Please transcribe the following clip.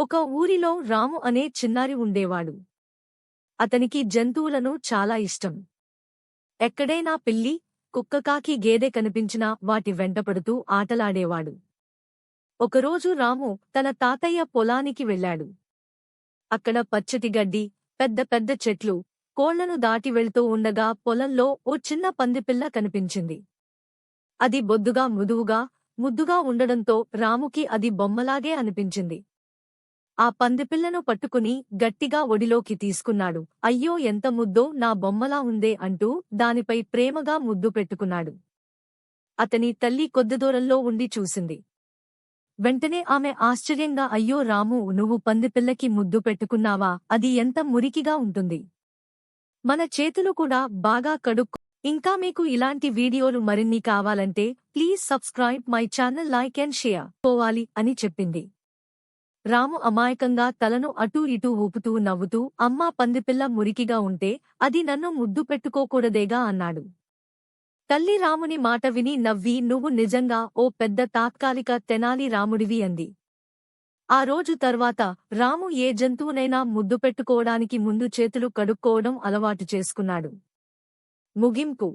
ఒక ఊరిలో రాము అనే చిన్నారి ఉండేవాడు. అతనికి జంతువులను చాలా ఇష్టం. ఎక్కడైనా పిల్లి కుక్కకాకి గేదె కనిపించినా వాటి వెంటపడుతూ ఆటలాడేవాడు. ఒకరోజు రాము తన తాతయ్య పొలానికి వెళ్ళాడు. అక్కడ పచ్చటి గడ్డి పెద్ద పెద్ద చెట్లు కోళ్ళను దాటి వెళ్తూ ఉండగా పొలంలో ఓ చిన్న పందిపిల్ల కనిపించింది. అది బొద్దుగా మృదువుగా ముద్దుగా ఉండడంతో రాముకి అది బొమ్మలాగే అనిపించింది. ఆ పందిపిల్లను పట్టుకుని గట్టిగా ఒడిలోకి తీసుకున్నాడు. అయ్యో ఎంత ముద్దో నా బొమ్మలా ఉందే అంటూ దానిపై ప్రేమగా ముద్దు పెట్టుకున్నాడు. అతని తల్లి కొద్ది దూరంలో ఉండి చూసింది. వెంటనే ఆమె ఆశ్చర్యంగా అయ్యో రాము నువ్వు పందిపిల్లకి ముద్దు పెట్టుకున్నావా? అది ఎంత మురికిగా ఉంటుంది. మన చేతులు కూడా బాగా కడుక్కు. ఇంకా మీకు ఇలాంటి వీడియోలు మరిన్ని కావాలంటే please subscribe my channel like and share పోవాలి అని చెప్పింది. రాము అమాయకంగా తలను అటూ ఇటూ ఊపుతూ నవ్వుతూ అమ్మా పందిపిల్ల మురికిగా ఉంటే అది నన్ను ముద్దు పెట్టుకోకూడదేగా అన్నాడు. తల్లి రాముని మాట విని నవ్వి నువ్వు నిజంగా ఓ పెద్ద తాత్కాలిక తెనాలి రాముడివి అంది. ఆ రోజు తర్వాత రాము ఏ జంతువునైనా ముద్దు పెట్టుకోవడానికి ముందు చేతులు కడుక్కోవడం అలవాటు చేసుకున్నాడు. ముగింపు.